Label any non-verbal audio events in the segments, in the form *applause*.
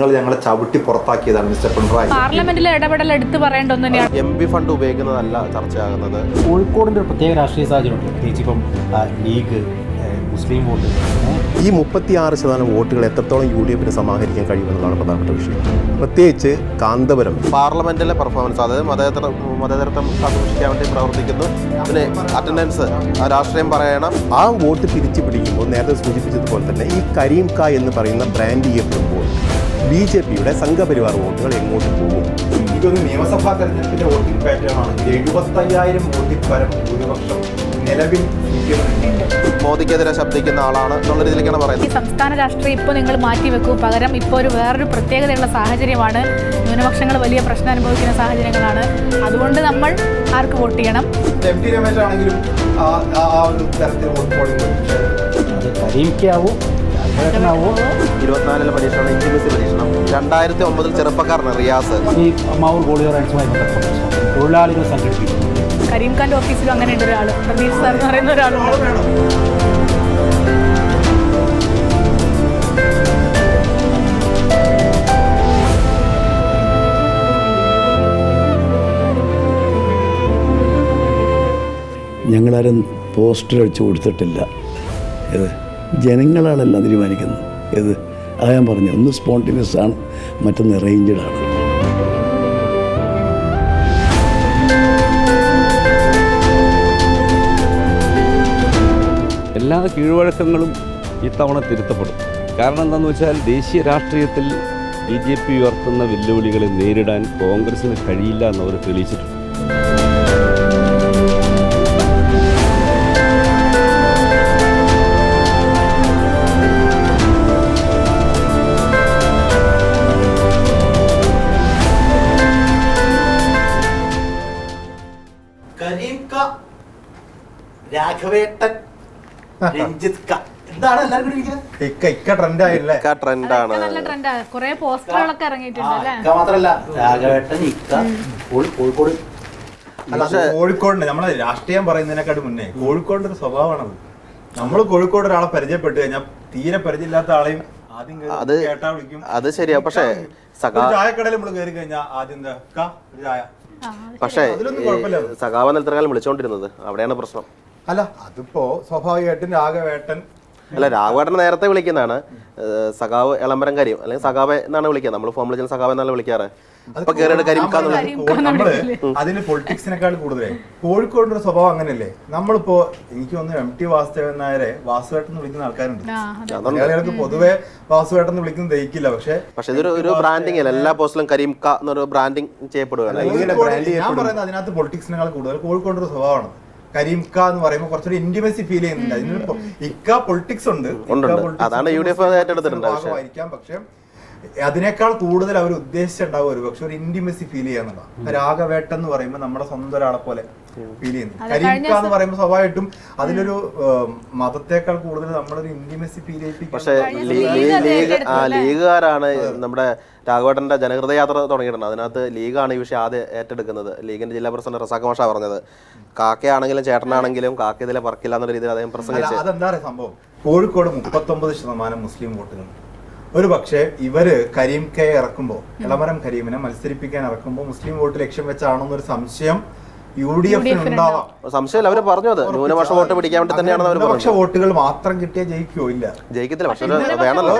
നിങ്ങൾ ഞങ്ങളെ ചവിട്ടി പുറത്താക്കിയതാണ് മിസ്റ്റർ പിണറായി. പാർലമെന്റിൽ ഇടപെടൽ എടുത്തു പറയേണ്ട ഒന്ന് തന്നെയാണ്. എം പി ഫണ്ട് ഉപയോഗിക്കുന്നതല്ല ചർച്ചയാകുന്നത്. കോഴിക്കോടിന്റെ ഒരു പ്രത്യേക രാഷ്ട്രീയ സാഹചര്യമുണ്ട്. പ്രത്യേകിച്ച് ഇപ്പം ലീഗ് മുസ്ലിം വോട്ട് ഈ മുപ്പത്തിയാറ് ശതമാനം വോട്ടുകൾ എത്രത്തോളം യു ഡി എഫിന് സമാഹരിക്കാൻ കഴിയുമെന്നുള്ളതാണ് പ്രധാനപ്പെട്ട വിഷയം. പ്രത്യേകിച്ച് കാന്തപുരം. പാർലമെന്റിലെ പെർഫോമൻസ് അതായത് മതേതര മതേതരത്വം സംരക്ഷിക്കാൻ വേണ്ടി പ്രവർത്തിക്കുന്നു. പിന്നെ അറ്റൻഡൻസ് രാഷ്ട്രീയം പറയണം. ആ വോട്ട് തിരിച്ചു പിടിക്കുമ്പോൾ നേരത്തെ സൂചിപ്പിച്ചതുപോലെ തന്നെ ഈ കരീം കാ എന്ന് പറയുന്ന ബ്രാൻഡ് ചെയ്യപ്പെടുമ്പോൾ ബി ജെ പിയുടെ സംഘപരിവാർ വോട്ടുകൾ എങ്ങോട്ട് പോകും? ഇതൊരു നിയമസഭാ തെരഞ്ഞെടുപ്പിന്റെ വോട്ടിംഗ് പാറ്റേൺ ആണ്. എഴുപത്തയ്യായിരം വോട്ടിൽ പരം ഭൂരിപക്ഷം. നിലവിൽ മോദിക്കെതിരെ ശബ്ദിക്കുന്ന ആളാണ് എന്നുള്ള രീതിയിലേക്കാണ് പറയുന്നത്. ഈ സംസ്ഥാന രാഷ്ട്രീയം ഇപ്പോൾ നിങ്ങൾ മാറ്റി വെക്കും പകരം ഇപ്പോൾ ഒരു വേറൊരു പ്രത്യേകതയുള്ള സാഹചര്യമാണ്. ന്യൂനപക്ഷങ്ങൾ വലിയ പ്രശ്നം അനുഭവിക്കുന്ന സാഹചര്യങ്ങളാണ്. അതുകൊണ്ട് നമ്മൾ ആർക്ക് വോട്ട് ചെയ്യണം? എം ടി രമേശ് ആണെങ്കിലും ആ- ഒരു തരത്തിൽ വോട്ട് പോളിംഗ് ഇരുപത്തിനാലിലെ പരീക്ഷണം ഇന്ത്യമിസി പരീക്ഷണം. രണ്ടായിരത്തി ഒമ്പതിൽ ചെറുപ്പക്കാരനാണ് റിയാസ്. ഈ മാവൂർ ഗോളിയോ റൈറ്റ്സുമായി ബന്ധപ്പെട്ട പ്രശ്നം. തൊഴിലാളികൾ സംഘടിപ്പിക്കുന്നു. കരീം ഖാന്റെ ഓഫീസിലും അങ്ങനെ ഉണ്ട് ഒരാൾ പ്രദീപ് സാർ എന്ന് പറയുന്ന ഒരാളുണ്ട് ഞങ്ങളാരും പോസ്റ്റർ അടിച്ചു കൊടുത്തിട്ടില്ല. ഇത് ജനങ്ങളാണെല്ലാം തീരുമാനിക്കുന്നത്. ഇത് അതാ ഞാൻ പറഞ്ഞു ഒന്ന് സ്പോണ്ടിനിയസ് ആണ് മറ്റൊന്ന് അറേഞ്ച്ഡ് ആണ്. കീഴ്വഴക്കങ്ങളും ഇത്തവണ തിരുത്തപ്പെടും. കാരണം എന്താണെന്ന് വെച്ചാൽ ദേശീയ രാഷ്ട്രീയത്തിൽ ബി ജെ പി ഉയർത്തുന്ന വെല്ലുവിളികളെ നേരിടാൻ കോൺഗ്രസിന് കഴിയില്ല എന്നവർ തെളിയിച്ചിട്ടുണ്ട്. രാഘവേട്ടൻ ക. എല്ലാവർക്കും ഇരിക്കുന്നത്? ഇക്ക ഇക്ക ട്രെൻഡ് ആയില്ലേ? ട്രെൻഡാണ് നല്ല ട്രെൻഡാ കുറെ പോസ്റ്ററുകളൊക്കെ ഇറങ്ങിയിട്ടുണ്ട് അല്ലേ? ഇക്ക മാത്രല്ല. രാഘവേട്ടൻ ഇക്ക. കോഴി- കോഴിക്കോട്. അല്ല അത് കോഴിക്കോടിന് നമ്മളെ രാഷ്ട്രീയം പറയുന്നതിനെക്കാട്ട് മുന്നേ കോഴിക്കോടിന്റെ ഒരു സ്വഭാവമാണത്. നമ്മൾ കോഴിക്കോട് ഒരാളെ പരിചയപ്പെട്ട് കഴിഞ്ഞാൽ തീരെ പരിചയമില്ലാത്ത ആളെയും ആദ്യം കേറി അത് കേട്ടാ വിളിക്കും. അത് ശരിയാ. പക്ഷേ സഖാ ഒരു ചായക്കടയിൽ നമ്മൾ കയറി കഴിഞ്ഞാൽ ആദ്യം എന്താ? "ഇക്ക, ഒരു ചായ. പക്ഷേ അതിലൊന്നും കുഴപ്പമില്ല. സഖാവ നിലത്തിറങ്ങാൻ വിളിച്ചോണ്ടിരുന്നത്. അവിടെയാണ് പ്രശ്നം. അല്ല അതിപ്പോ സ്വാഭാവികമായിട്ടും രാഘവേട്ടൻ അല്ല രാഘവേട്ടൻ നേരത്തെ വിളിക്കുന്നതാണ്. സഖാവ് എളമ്പരം കരിയും അല്ലെങ്കിൽ സഖാവ് എന്നാണ് വിളിക്കുക നമ്മൾ ഫോമിൽ ചെന്ന സഖാവ് എന്നാണ് വിളിക്കാറ്. കോ- അതിന് പൊളിറ്റിക്സിനേക്കാൾ കൂടുതലേ. കോഴിക്കോടിന്റെ ഒരു സ്വഭാവം അങ്ങനെയല്ലേ? നമ്മളിപ്പോ എനിക്ക് ഒന്ന് എം ടി വാസുദേവൻ നായരെ വാസുവേട്ടൻ എന്ന് വിളിക്കുന്ന ആൾക്കാരുണ്ട്. മലയാളികൾക്ക് പൊതുവെ വാസുവേട്ടൻ വിളിക്കുന്ന ദഹിക്കില്ല. പക്ഷെ പക്ഷെ ഇതൊരു ഒരു ബ്രാൻഡിങ് അല്ല? എല്ലാ പോസ്റ്റിലും കരീംക എന്നൊരു ബ്രാൻഡിംഗ് ചെയ്യപ്പെടുകയാണ്. ഞാൻ പറയുന്നത് അതിനകത്ത് പൊളിറ്റിക്സിനേക്കാൾ കൂടുതൽ. കോഴിക്കോടിന്റെ ഒരു സ്വഭാവമാണ് കരീം ക എന്ന് പറയുമ്പോൾ കുറച്ചൊരു ഇന്റിമസി ഫീൽ ചെയ്യുന്നുണ്ട് ഇക്ക പൊളിറ്റിക്സ് ഉണ്ട്. അതാണ് യു ഡി എഫ് ഏറ്റെടുത്തിട്ടുണ്ട് പക്ഷേ. പക്ഷെ അതിനേക്കാൾ കൂടുതൽ അവർ ഉദ്ദേശിച്ചിട്ടുണ്ടാവും ഒരു പക്ഷെ ഒരു ഇന്റിമസി ഫീൽ ചെയ്യാന്നുള്ളതാണ് രാഗവേട്ട എന്ന് പറയുമ്പോൾ നമ്മുടെ സ്വന്തം ഒരാളെ പോലെ ഫീൽ ചെയ്യുന്നു. അത് കരീം കഴിഞ്ഞ ക എന്ന് പറയുമ്പോൾ സ്വാഭാവികമായിട്ടും അതിലൊരു മതത്തെക്കാൾ കൂടുതൽ നമ്മളൊരു ഇന്റിമസി ഫീൽ പക്ഷേ ചെയ്യിപ്പിക്കും അല്ലേ? ലീഗുകാരാണ് നമ്മുടെ രാഘവേട്ടന്റെ ജനഹൃദയ യാത്ര തുടങ്ങിയിട്ടുണ്ട്. അതിനകത്ത് ലീഗാണ് ഈ വിഷയം ആദ്യം ഏറ്റെടുക്കുന്നത്. ലീഗിന്റെ ജില്ലാ പ്രസിഡന്റ് റസാഖ് മാഷ പറഞ്ഞത്. കാക്കയാണെങ്കിലും ചേട്ടനാണെങ്കിലും കാക്ക ഇതിലെ പറക്കില്ല എന്നുള്ള രീതിയിൽ അദ്ദേഹം പ്രസംഗിച്ചു അതെന്താ പറയുക സംഭവം? കോഴിക്കോട് മുപ്പത്തൊമ്പത് ശതമാനം മുസ്ലിം വോട്ടുകളുണ്ട്. ഒരു പക്ഷേ ഇവർ കരീം കെ ഇറക്കുമ്പോൾ ഇളമരം കരീമിനെ മത്സരിപ്പിക്കാൻ ഇറക്കുമ്പോൾ മുസ്ലിം വോട്ട് ലക്ഷ്യം വെച്ചാണോ എന്നൊരു സംശയം യു ഡി എഫിന് ഉണ്ടാവാം. സംശയമില്ല അവർ പറഞ്ഞു അത്. ന്യൂനപക്ഷ വോട്ട് പിടിക്കാൻ വേണ്ടി തന്നെയാണ് അവർ പറഞ്ഞു. വോട്ടുകൾ മാത്രം കിട്ടിയാൽ ജയിക്കോ ഇല്ല? ജയിക്കത്തില്ല പക്ഷേ വേണമല്ലോ.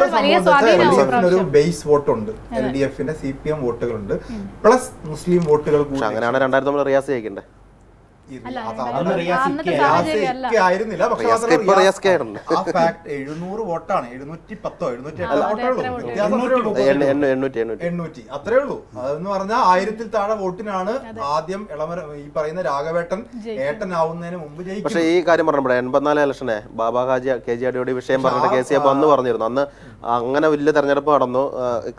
ഒരു. ബേസ് വോട്ടുണ്ട്. എൽ ഡി എഫിന്റെ സി പി എം വോട്ടുകളുണ്ട്. പ്ലസ് മുസ്ലിം വോട്ടുകൾ കൂടി പക്ഷെ അങ്ങനെയാണ് രണ്ടായിരത്തി ഒമ്പത് റിയാസ് ജയിക്കണ്ടേ? ആയിരുന്നില്ല പക്ഷെ. ആ ഫാക്ട് എഴുന്നൂറ് വോട്ടാണ്. എഴുന്നൂറ്റി പത്തോ എഴുന്നൂറ്റി എട്ടോ അതെ, വോട്ടേ ഉള്ളൂ. എത്ര വോട്ട്? അത്രേ ഉള്ളൂ. എണ്ണൂറ്റി അത്രേ അതെന്ന് പറഞ്ഞാൽ ആയിരത്തിൽ താഴെ വോട്ടിനാണ് ആദ്യം ഇളമര ഈ പറയുന്ന രാഘവേട്ടൻ ഏട്ടനാവുന്നതിന് മുമ്പ് ജയിക്കും ജയിക്കും ഈ കാര്യം പറഞ്ഞപ്പോഴേ എൺപത്തിനാല് ഇലക്ഷനെ ബാബാ ഹാജി കെ ജി അടിയോടി വിഷയം പറഞ്ഞിട്ട് കെ സി എഫ് അന്ന് പറഞ്ഞിരുന്നു. അന്ന് അങ്ങനെ വലിയ തെരഞ്ഞെടുപ്പ് നടന്നു.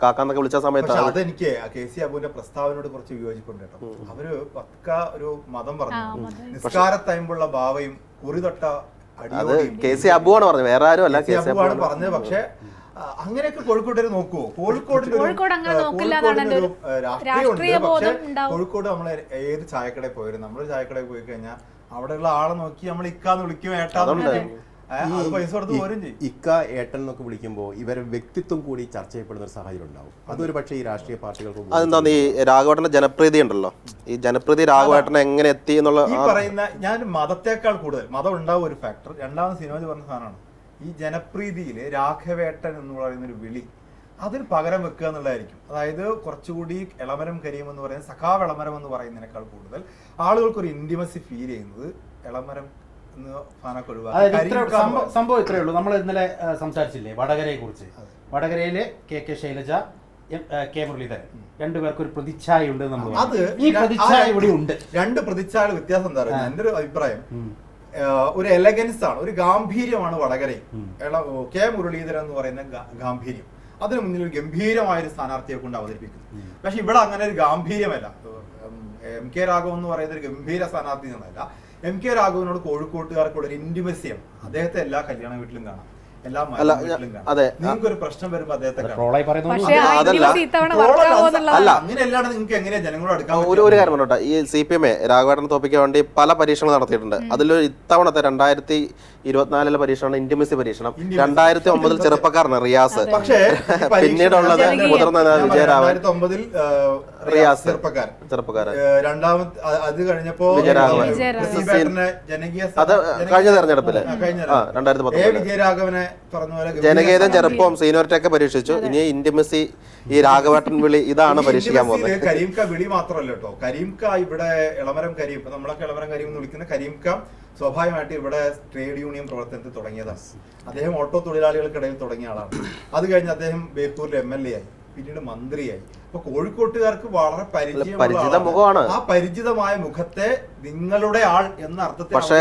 കാക്കാന്നൊക്കെ വിളിച്ച സമയത്ത് അതെനിക്ക് കെ സി അബുവിന്റെ പ്രസ്താവനയോട് കുറച്ച് വിയോജിപ്പുണ്ട് കേട്ടോ. അവർ പക്ക ഒരു മതം പറഞ്ഞു. നിസ്കാരത്തയമ്പുള്ള ഭാവയും കുറിതൊട്ട അത് കെ സി അബുവാണ് പറഞ്ഞത്. വേറെ ആരും അല്ല കെ സി അബുവാണ് പറഞ്ഞത്. പക്ഷെ അങ്ങനെയൊക്കെ കോഴിക്കോട്ട് നോക്കുവോ? കോഴിക്കോട് രാഷ്ട്രീയ പക്ഷെ ബോധം കോഴിക്കോട് നമ്മൾ ഏത് ചായക്കടയിൽ പോയാലും നമ്മൾ ചായക്കടയിൽ പോയി കഴിഞ്ഞാൽ അവിടെയുള്ള ആളെ നോക്കി നമ്മൾ ഇക്കാന്ന് വിളിക്കും ഏട്ടാന്ന് വിളിക്കും. ഇക്ക ഏട്ടൻ എന്നൊക്കെ വിളിക്കുമ്പോൾ ഇവരെ വ്യക്തിത്വം കൂടി ചർച്ച ചെയ്യപ്പെടുന്ന ഒരു സാഹചര്യം ഉണ്ടാവും. അതൊരു പക്ഷേ ഈ രാഷ്ട്രീയ പാർട്ടികൾക്ക് അതെന്താന്ന് ഈ രാഘവേട്ടന്റെ ജനപ്രീതി ഉണ്ടല്ലോ. ഈ ജനപ്രീതി രാഘവേട്ടനെ എങ്ങനെ എത്തി എന്നുള്ള ഈ പറയുന്ന ഞാൻ മതത്തെക്കാൾ കൂടുതൽ മതം ഉണ്ടാവും ഒരു ഫാക്ടർ രണ്ടാമത് സിനിമയിൽ പറഞ്ഞ സാധനമാണ്. ഈ ജനപ്രീതിയിൽ രാഘവേട്ടൻ എന്ന് പറയുന്ന ഒരു വിളി അതിന് പകരം വെക്കുക എന്നുള്ളതായിരിക്കും. അതായത് കുറച്ചുകൂടി ഇളമരം കരീം എന്ന് പറയുന്നത് സഖാവ് ഇളമരം എന്ന് പറയുന്നതിനേക്കാൾ കൂടുതൽ ആളുകൾക്ക് ഒരു ഇന്റിമസി ഫീൽ ചെയ്യുന്നത് ഇളമരം ഫാനൊക്കെ അതായത് ഒഴിവാക്കി ഇത്ര സംഭവം ഇത്രയേ ഉള്ളൂ. നമ്മൾ ഇന്നലെ സംസാരിച്ചില്ലേ വടകരയെ കുറിച്ച് വടകരയിലെ K K Shailaja K Muraleedharan. രണ്ടുപേർക്ക് ഒരു പ്രതിച്ഛായ ഉണ്ട് നമ്മൾ അത് ഈ പ്രതിച്ഛായ ഇവിടെ ഉണ്ട്. രണ്ട് പ്രതിച്ഛായ വ്യത്യാസം എന്താ പറയുക? എന്റെ ഒരു അഭിപ്രായം. ഒരു എലഗൻസ് ആണ് ഒരു ഗാംഭീര്യമാണ് വടകരയിൽ. കെ മുരളീധരൻ എന്ന് പറയുന്ന ഗാംഭീര്യം. അതിന് മുന്നിൽ ഒരു ഗംഭീരമായ ഒരു സ്ഥാനാർത്ഥിയെ കൊണ്ട് അവതരിപ്പിക്കുന്നു പക്ഷെ ഇവിടെ അങ്ങനെ ഒരു ഗാംഭീര്യമല്ല. എം കെ രാഘവൻ എന്ന് പറയുന്ന ഒരു ഗംഭീര സ്ഥാനാർത്ഥി എന്നല്ല. എം കെ രാഘവനോട് കോഴിക്കോട്ടുകാർക്കുള്ള ഒരു ഇന്റിമസിയം അദ്ദേഹത്തെ എല്ലാ കല്യാണ വീട്ടിലും കാണാം. അല്ല, അതെ. ഒരു പ്രശ്നം അദ്ദേഹത്തെ കാര്യം. പറഞ്ഞോട്ടെ. ഈ സി പി എം എ രാഘവേട്ടൻ തോപ്പിക്കാൻ വേണ്ടി പല പരീക്ഷണങ്ങൾ നടത്തിയിട്ടുണ്ട്. അതിലൊരു ഇത്തവണത്തെ രണ്ടായിരത്തി ഇരുപത്തിനാലിലെ പരീക്ഷണം. ഇന്റിമസി പരീക്ഷണം. രണ്ടായിരത്തി ഒമ്പതിൽ ചെറുപ്പക്കാരനാണ് റിയാസ്. *laughs* പിന്നീടുള്ളത് മുതിർന്ന ഞാൻ വിജയരാഘവൻ. റിയാസ് ചെറുപ്പക്കാരൻ. അ- അത് കഴിഞ്ഞപ്പോ വിജയരാഘവൻ. അത് കഴിഞ്ഞ തെരഞ്ഞെടുപ്പിൽ. കഴിഞ്ഞ ആ, രണ്ടായിരത്തി പത്ത്. വിജയരാഘവനെ പറഞ്ഞ പോലെ ഗംഭീര ചെറുപ്പം ഒക്കെ പരീക്ഷിച്ചു. ഇനി ഇന്റിമസി ഈ രാഘവേട്ടൻ വിളി ഇതാണ് പരീക്ഷിക്കാൻ പോകുന്നത്. കരീംക വിളി മാത്രമല്ല കേട്ടോ. കരീംക ഇവിടെ ഇളമരം കരീം ഇപ്പൊ നമ്മളൊക്കെ ഇളമരം കരീം എന്ന് വിളിക്കുന്ന കരീംക സ്വാഭാവികമായിട്ട് ഇവിടെ ട്രേഡ് യൂണിയൻ പ്രവർത്തനത്തിൽ തുടങ്ങിയതാണ്. അദ്ദേഹം ഓട്ടോ തൊഴിലാളികൾക്കിടയിൽ തുടങ്ങിയ ആളാണ്. അത് കഴിഞ്ഞ് അദ്ദേഹം ബേപ്പൂരിൽ എം എൽ എ ആയി. പിന്നീട് മന്ത്രിയായി. അപ്പൊ കോഴിക്കോട്ടുകാർക്ക് വളരെ പരിചിത മുഖമാണ്. ആ പരിചിതമായ മുഖത്തെ നിങ്ങളുടെ ആൾ എന്ന അർത്ഥത്തിൽ പക്ഷേ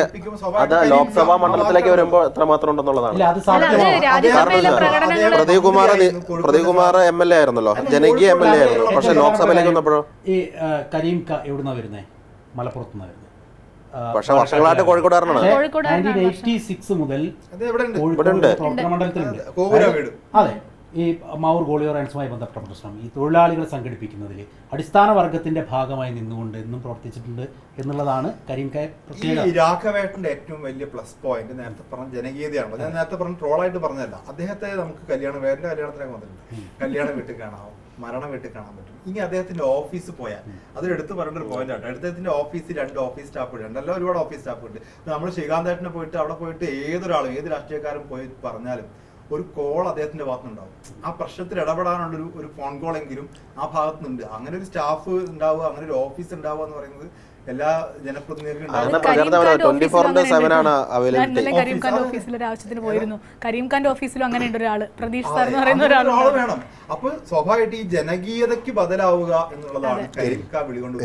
അത് ലോക്സഭാ മണ്ഡലത്തിലേക്ക് വരുമ്പോൾ എത്രമാത്രം ഉണ്ടെന്നുള്ളതാണ്. Pradeep Kumar Pradeep Kumar M L A ആയിരുന്നല്ലോ. ജനകീയ എം എൽ എ ആയിരുന്നു. പക്ഷെ ലോക്സഭയിലേക്ക് വന്നപ്പോഴോ? ഈ കരീം ക എവിടുന്നാ വരുന്നേ? മലപ്പുറത്തുനിന്ന് വരുന്നത് പക്ഷെ വർഷങ്ങളായിട്ട് കോഴിക്കോടാണ് കോഴിക്കോടുകാരനാണ്. നയന്റീൻ എയ്റ്റി സിക്സ് മുതൽ അത് എവിടെ ഉണ്ട്. ഇവിടെ ഉണ്ട്. കോഴിക്കോട് പ്രവർത്തന മണ്ഡലത്തിലുണ്ട്. അതെ. ഈ മാവൂർ ഗോളിയോറൻസുമായി ബന്ധപ്പെട്ട പ്രശ്നം. ഈ തൊഴിലാളികളെ സംഘടിപ്പിക്കുന്നതിൽ അടിസ്ഥാന വർഗത്തിന്റെ ഭാഗമായി നിന്നുകൊണ്ട് എന്നും പ്രവർത്തിച്ചിട്ടുണ്ട് എന്നുള്ളതാണ് കരീം കെ പ്രത്യേകത രാഘവേട്ടന്റെ ഏറ്റവും വലിയ പ്ലസ് പോയിന്റ് നേരത്തെ പറഞ്ഞ ജനകീയതയാണ് ഞാൻ നേരത്തെ പറഞ്ഞ ട്രോളായിട്ട് പറഞ്ഞല്ല അദ്ദേഹത്തെ നമുക്ക് കല്യാണം വേറെ കല്യാണത്തിനൊക്കെ വന്നിട്ടുണ്ട്. കല്യാണം വീട്ടിൽ കാണാം മരണം വീട്ടിൽ കാണാൻ പറ്റും. ഇനി അദ്ദേഹത്തിന്റെ ഓഫീസ് പോയാൽ അത് എടുത്തു പറയേണ്ട ഒരു പോയിന്റ് ആണ് അദ്ദേഹത്തിന്റെ ഓഫീസിൽ രണ്ട് ഓഫീസ് സ്റ്റാഫ് ഉണ്ട്. രണ്ടല്ല ഒരുപാട് ഓഫീസ് സ്റ്റാഫ് ഉണ്ട്. നമ്മൾ ശ്രീകാന്തേട്ടനെ പോയിട്ട് അവിടെ പോയിട്ട് ഏതൊരാളും ഏത് രാഷ്ട്രീയക്കാരും പോയി പറഞ്ഞാലും ഒരു കോൾ അദ്ദേഹത്തിന്റെ ഭാഗത്തുനിന്നുണ്ടാവും. ആ പ്രശ്നത്തിൽ ഇടപെടാനുള്ള ഒരു ഒരു ഫോൺ കോൾ എങ്കിലും ആ ഭാഗത്തുനിന്നുണ്ട്. അങ്ങനെ ഒരു സ്റ്റാഫ് ഉണ്ടാവുക അങ്ങനെ ഒരു ഓഫീസ് ഉണ്ടാവുക എന്ന് പറയുന്നത് എല്ലാ ജനപ്രതിനിധികൾക്കും ഓഫീസിൽ പോയിരുന്നു. കരീം ഖാന്റെ ഓഫീസിലും അങ്ങനെ ഉണ്ട് ഒരാൾ. പ്രതീഷ് സാർ എന്ന് പറയുന്ന ഒരാൾ വേണം. അപ്പൊ സ്വാഭാവികമായിട്ട് ഈ ജനകീയതയ്ക്ക് ബദലാവുക എന്നുള്ളതാണ്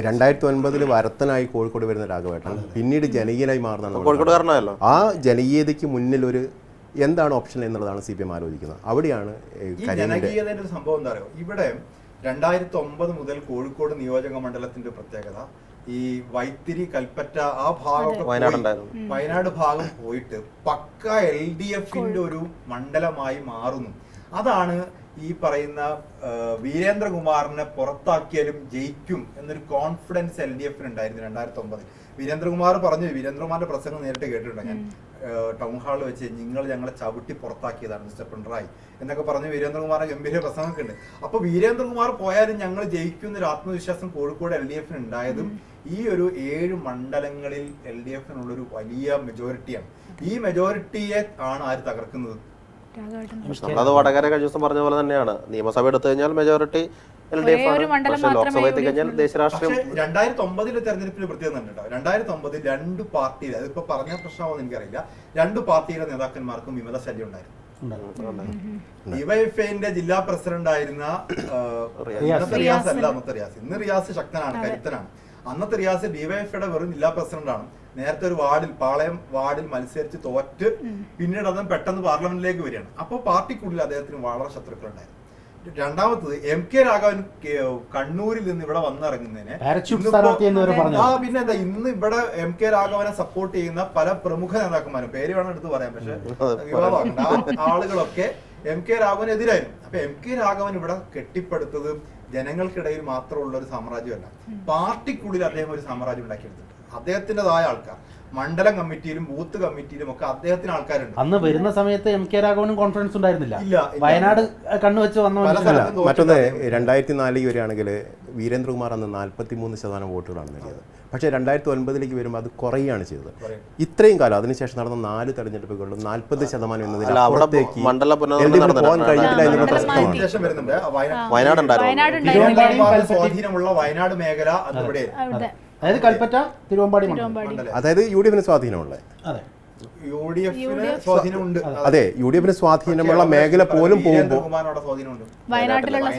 രണ്ടായിരത്തി ഒൻപതിൽ വരത്തനായി കോഴിക്കോട് വരുന്ന രാഘവേട്ടൻ. പിന്നീട് ജനകീയനായി മാറുന്നതാണ് കോഴിക്കോട് ആ ജനകീയതയ്ക്ക് മുന്നിൽ ഒരു എന്താണ് ഓപ്ഷൻ എന്നുള്ളതാണ് സി പി എം ആലോചിക്കുന്നത്. അവിടെയാണ് ജനകീയതയുടെ ഒരു സംഭവം എന്താ പറയുക ഇവിടെ രണ്ടായിരത്തി ഒമ്പത് മുതൽ കോഴിക്കോട് നിയോജക മണ്ഡലത്തിന്റെ പ്രത്യേകത ഈ വൈത്തിരി കൽപ്പറ്റ ആ ഭാഗം വയനാട് ഭാഗം പോയിട്ട് പക്ക എൽ ഡി എഫിന്റെ ഒരു മണ്ഡലമായി മാറുന്നു. അതാണ് ഈ പറയുന്ന വീരേന്ദ്രകുമാറിനെ പുറത്താക്കിയാലും ജയിക്കും എന്നൊരു കോൺഫിഡൻസ് എൽ ഡി എഫിന് ഉണ്ടായിരുന്നു രണ്ടായിരത്തി ഒമ്പതിൽ വീരേന്ദ്രകുമാർ പറഞ്ഞു വീരേന്ദ്രകുമാറിന്റെ പ്രസംഗം നേരിട്ട് കേട്ടിട്ടുണ്ട്? ഞാൻ ടൗൺ ഹാളിൽ വെച്ച് നിങ്ങൾ ഞങ്ങളെ ചവിട്ടി പുറത്താക്കിയതാണ് മിസ്റ്റർ പിണറായി എന്നൊക്കെ പറഞ്ഞ് വീരേന്ദ്രകുമാറിന്റെ ഗംഭീര പ്രസംഗമൊക്കെ ഉണ്ട്. അപ്പൊ വീരേന്ദ്രകുമാർ പോയാലും ഞങ്ങൾ ജയിക്കും എന്നൊരു ആത്മവിശ്വാസം കോഴിക്കോട് എൽ ഡി എഫിന് ഉണ്ടായതും ഈ ഒരു ഏഴ് മണ്ഡലങ്ങളിൽ എൽ ഡി എഫിനുള്ളൊരു വലിയ മെജോറിറ്റിയാണ് ഈ മെജോറിറ്റിയെ ആണ് ആര് തകർക്കുന്നത്? നമ്മളത് വടകര കഴിഞ്ഞ ദിവസം പറഞ്ഞ പോലെ തന്നെയാണ്. നിയമസഭ എടുത്തു കഴിഞ്ഞാൽ മെജോറിറ്റി എൽ ഡി എഫ് ആണ്. ഒരു മണ്ഡലം പക്ഷെ മാത്രമേ ലോക്സഭ എത്തി യു കഴിഞ്ഞാൽ എഫിനുള്ളൂ. ദേശരാഷ്ട്രീയം രണ്ടായിരത്തി ഒമ്പതിലെ തെരഞ്ഞെടുപ്പിന് പ്രത്യേകത ഉണ്ട് രണ്ടായിരത്തി ഒമ്പതിൽ രണ്ട് പാർട്ടിയിലെ അതിപ്പോ പറഞ്ഞ പ്രശ്നമാണെന്ന് എനിക്കറിയില്ല. രണ്ട് പാർട്ടിയിലെ നേതാക്കന്മാർക്കും വിമത ശല്യം ഉണ്ടായിരുന്നു. ഡിവൈഎഫ്ഐന്റെ ജില്ലാ പ്രസിഡന്റ് ആയിരുന്ന റിയാസ്. അല്ല അന്നത്തെ റിയാസ്. ഇന്ന് റിയാസ് ശക്തനാണ് കരുത്തനാണ്. അന്നത്തെ റിയാസ് ഡിവൈഎഫ്ഐയുടെ വെറും ജില്ലാ പ്രസിഡന്റ് ആണ്. നേരത്തെ ഒരു വാർഡിൽ പാളയം വാർഡിൽ മത്സരിച്ച് തോറ്റ് പിന്നീട് അദ്ദേഹം പെട്ടെന്ന് പാർലമെന്റിലേക്ക് വരികയാണ്. അപ്പോൾ പാർട്ടിക്കുള്ളിൽ അദ്ദേഹത്തിന് വളരെ ശത്രുക്കളുണ്ടായിരുന്നു. രണ്ടാമത്തത് എം കെ രാഘവൻ കണ്ണൂരിൽ നിന്ന് ഇവിടെ വന്നിറങ്ങുന്നതിന്. ആ പിന്നെ എന്താ ഇന്ന് ഇവിടെ എം കെ രാഘവനെ സപ്പോർട്ട് ചെയ്യുന്ന പല പ്രമുഖ നേതാക്കന്മാരും പേര് വേണം എടുത്ത് പറയാം. പക്ഷെ ആളുകളൊക്കെ എം കെ രാഘവനെതിരായിരുന്നു. അപ്പൊ എം കെ രാഘവൻ ഇവിടെ കെട്ടിപ്പടുത്തത് ജനങ്ങൾക്കിടയിൽ മാത്രമുള്ള ഒരു സാമ്രാജ്യമല്ല. പാർട്ടിക്കുള്ളിൽ അദ്ദേഹം ഒരു സാമ്രാജ്യം ഉണ്ടാക്കിയെടുത്തിട്ടുണ്ട്. അദ്ദേഹത്തിന്റെതായ ആൾക്കാർ. മണ്ഡലം കമ്മിറ്റിയിലും ബൂത്ത് കമ്മിറ്റിയിലും ഒക്കെ അദ്ദേഹത്തിന് ആൾക്കാരുണ്ട്. അന്ന് വരുന്ന സമയത്ത് എം കെ രാഘവനും കോൺഫിഡൻസ് ഉണ്ടായിരുന്നില്ല. വയനാട് കണ്ണുവെച്ച് വന്ന മറ്റൊന്ന്. രണ്ടായിരത്തി നാലിൽ വരികയാണെങ്കിൽ വീരേന്ദ്രകുമാർ അന്ന് നാൽപ്പത്തി മൂന്ന് ശതമാനം വോട്ടുകളാണ് നേടിയത്. പക്ഷേ രണ്ടായിരത്തി ഒൻപതിലേക്ക് വരുമ്പോൾ അത് കുറയുകയാണ് ചെയ്തത്. ഇത്രയും കാലം അതിനുശേഷം നടന്ന നാല് തെരഞ്ഞെടുപ്പുകളിലും നാൽപ്പത് ശതമാനം എന്നതിൽ അപ്പുറത്തേക്ക് പോകാൻ കഴിഞ്ഞിട്ടില്ല എന്നുള്ള പ്രശ്നമാണ്. വരുന്നുണ്ട് വയനാട് സ്വാധീനമുള്ള മേഖല അതായത് കൽപ്പറ്റ തിരുവമ്പാടി മണ്ഡലം. അതായത് യു ഡി എഫിന് സ്വാധീനമുള്ളത്. അതെ. യു ഡി എഫിന് സ്വാധീനമുള്ള മേഖല പോലും പോകുമ്പോൾ വയനാട്ടിലുള്ള.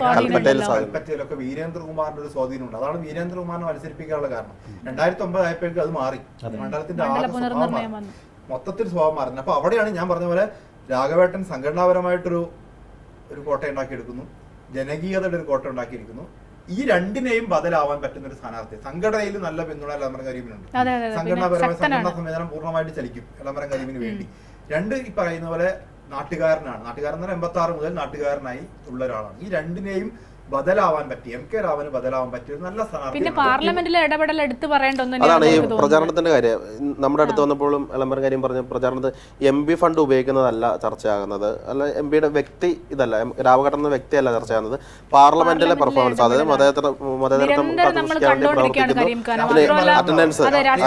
കൽപ്പറ്റയിലൊക്കെ വീരേന്ദ്രകുമാറിന്റെ ഒരു സ്വാധീനമുണ്ട്. അതാണ് വീരേന്ദ്രകുമാറിനെ മത്സരിപ്പിക്കാനുള്ള കാരണം. രണ്ടായിരത്തി ഒമ്പത് ആയപ്പോഴേക്കും അത് മാറി മണ്ഡലത്തിന്റെ മണ്ഡല ആകെ സ്വഭാവം മാറി. വന്നു. മൊത്തത്തിൽ സ്വഭാവം മാറുന്നത് അപ്പൊ അവിടെയാണ് ഞാൻ പറഞ്ഞ പോലെ രാഘവേട്ടൻ സംഘടനാപരമായിട്ടൊരു ഒരു കോട്ട ഉണ്ടാക്കിയെടുക്കുന്നു ജനകീയതയുടെ ഒരു കോട്ട ഉണ്ടാക്കിയിരിക്കുന്നു ഈ രണ്ടിനെയും ബദലാവാൻ പറ്റുന്ന ഒരു സ്ഥാനാർത്ഥി. സംഘടനയിൽ നല്ല പിന്തുണ ഇളമരം കരീമിനുണ്ട്. സംഘടനാപരമായ സംഘടനാ സംവിധാനം പൂർണമായിട്ട് ചലിക്കും ഇളമരം കരീമിന് വേണ്ടി. രണ്ട് ഈ പറയുന്ന പോലെ നാട്ടുകാരനാണ്. നാട്ടുകാരൻ എന്ന് എൺപത്തി ആറ് മുതൽ നാട്ടുകാരനായി ഉള്ള ഒരാളാണ്. ഈ രണ്ടിനെയും ബദലാവാൻ പറ്റി. എം കെ രാവന് ബദലാവാൻ പറ്റിയ നല്ല പിന്നെ പാർലമെന്റിലെ ഇടപെടൽ എടുത്തു അതാണ് ഈ പ്രചാരണത്തിന്റെ കാര്യം. നമ്മുടെ അടുത്ത് വന്നപ്പോഴും എളമ്പരം കാര്യം പറഞ്ഞ പ്രചാരണത്തിൽ എം പി ഫണ്ട് ഉപയോഗിക്കുന്നതല്ല ചർച്ചയാകുന്നത്. അല്ല എം പിയുടെ വ്യക്തി ഇതല്ല. രാമഘട്ടൻ എന്ന വ്യക്തിയല്ല ചർച്ചയാകുന്നത്. പാർലമെന്റിലെ പെർഫോമൻസ് അതായത് മതേതര മതേതരത്വം അറ്റൻഡൻസ്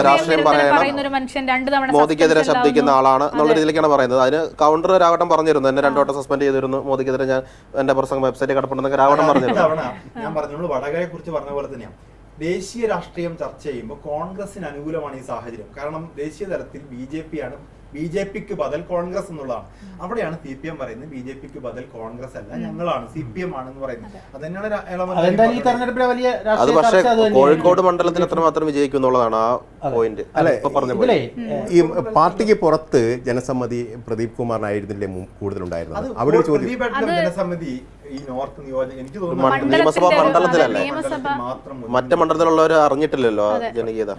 രാഷ്ട്രീയം പറയുന്ന ഒരു മനുഷ്യൻ രണ്ട് തവണ മോദിക്കെതിരെ ശബ്ദിക്കുന്ന ആളാണ് എന്നുള്ള രീതിയിലേക്കാണ് പറയുന്നത്. അതിന് കൗണ്ടർ രാവട്ടം പറഞ്ഞിരുന്നു. എന്നെ രണ്ടു വട്ടം സസ്പെൻഡ് ചെയ്തിരുന്നു. മോദിക്കെതിരെ ഞാൻ എന്റെ പ്രസംഗം വെബ്സൈറ്റ് കിടപ്പുണ്ടെന്നൊക്കെ രാവട്ടം തവണ ഞാൻ പറഞ്ഞു നമ്മൾ വടകരയെ കുറിച്ച് പറഞ്ഞ പോലെ തന്നെയാണ്. ദേശീയ രാഷ്ട്രീയം ചർച്ച ചെയ്യുമ്പോൾ കോൺഗ്രസിന് അനുകൂലമാണ് ഈ സാഹചര്യം. കാരണം ദേശീയ തലത്തിൽ ബി ജെ പി ആണ് ബി ജെ പിക്ക് ബദൽ കോൺഗ്രസ് എന്നുള്ളതാണ്. അവിടെയാണ് സി പി എം പറയുന്നത് ബി ജെ പിക്ക് ബദൽ കോൺഗ്രസ് അല്ല ഞങ്ങളാണ് സി പി എം ആണെന്ന് പറയുന്നത്. അത്. തന്നെയാണ് പക്ഷേ. കോഴിക്കോട് മണ്ഡലത്തിൽ എത്രമാത്രം വിജയിക്കും എന്നുള്ളതാണ് ആ പോയിന്റ് അല്ലെ? ഇപ്പൊ പറഞ്ഞ ഇതിലേ ഈ പാർട്ടിക്ക് പുറത്ത് ജനസമ്മതി പ്രദീപ് കുമാറിനായിരുന്നില്ലേ കൂടുതലുണ്ടായിരുന്നത്? അവിടെ ചോദ്യം. ജനസമ്മതി ഈ നോർത്ത് നിയോജക എനിക്ക് തോന്നുന്നു നിയമസഭാ മണ്ഡലത്തിലല്ലേ? മറ്റേ മണ്ഡലത്തിലുള്ളവർ അറിഞ്ഞിട്ടില്ലല്ലോ ജനകീയത.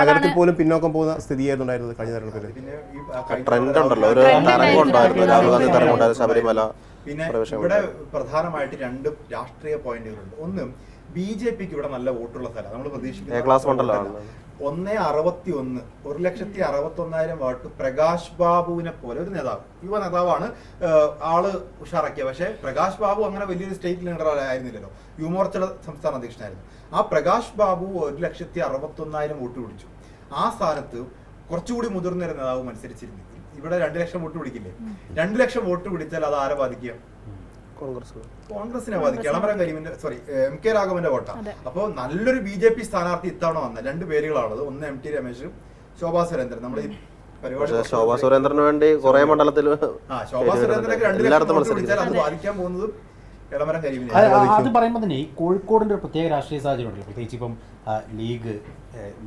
നഗരത്തിൽ പോലും പിന്നോക്കം പോകുന്ന സ്ഥിതിയായിരുന്നു ഉണ്ടായിരുന്നത് കഴിഞ്ഞ തെരഞ്ഞെടുപ്പിൽ പിന്നെ ഈ ട്രെൻഡ് ഉണ്ടല്ലോ. ഒരു തരംഗമുണ്ടായിരുന്നു തരംഗം ഉണ്ടായിരുന്നു ഉണ്ടായിരുന്നു. രാഹുൽ ഗാന്ധി തരംഗം ഉണ്ടായിരുന്നു. ശബരിമല പിന്നെ ഇവിടെ പ്രധാനമായിട്ട് രണ്ട് രാഷ്ട്രീയ പോയിന്റുകളുണ്ട്. ഒന്ന് ബി ജെ പിക്ക് ഇവിടെ നല്ല വോട്ടുള്ള സ്ഥലം. നമ്മൾ പ്രതീക്ഷിക്കുന്നത്. ഒന്നേ അറുപത്തി ഒന്ന് ഒരു ലക്ഷത്തി അറുപത്തി ഒന്നായിരം വോട്ട് പ്രകാശ് ബാബുവിനെ പോലെ ഒരു നേതാവ്. യുവ നേതാവാണ് ആൾ ഉഷാറാക്കിയ. പക്ഷേ പ്രകാശ് ബാബു അങ്ങനെ വലിയൊരു സ്റ്റേറ്റ് ലീഡർ ആയിരുന്നില്ലല്ലോ. യുവമോർച്ചയുടെ സംസ്ഥാന അധ്യക്ഷനായിരുന്നു. ആ പ്രകാശ് ബാബു ഒരു ലക്ഷത്തി അറുപത്തി ഒന്നായിരം വോട്ട് പിടിച്ചു. ആ സ്ഥാനത്ത് കുറച്ചുകൂടി മുതിർന്ന ഒരു നേതാവ് മത്സരിച്ചിരുന്നെങ്കിൽ ഇവിടെ രണ്ട് ലക്ഷം വോട്ട് പിടിക്കില്ലേ? രണ്ട് ലക്ഷം വോട്ട് പിടിച്ചാൽ അത് ആരെ ബാധിക്കുക കോൺഗ്രസിനെ ബാധിക്കും. ഇളമരം കരീമിന്റെ സോറി എം കെ രാഘവന്റെ വോട്ട. അപ്പോൾ നല്ലൊരു ബി ജെ പി സ്ഥാനാർത്ഥി ഇത്തവണ വന്ന. രണ്ട് പേരുകളാണുള്ളത്. ഒന്ന് എം ടി രമേശും ശോഭാ സുരേന്ദ്രൻ. നമ്മൾ ഈ പരിപാടി ശോഭാ സുരേന്ദ്രന് വേണ്ടി കുറെ മണ്ഡലത്തിൽ അത് പറയുമ്പോൾ തന്നെ ഈ കോഴിക്കോടിന്റെ ഒരു പ്രത്യേക രാഷ്ട്രീയ സാഹചര്യം ഉണ്ടല്ലോ. പ്രത്യേകിച്ച് ഇപ്പം ലീഗ്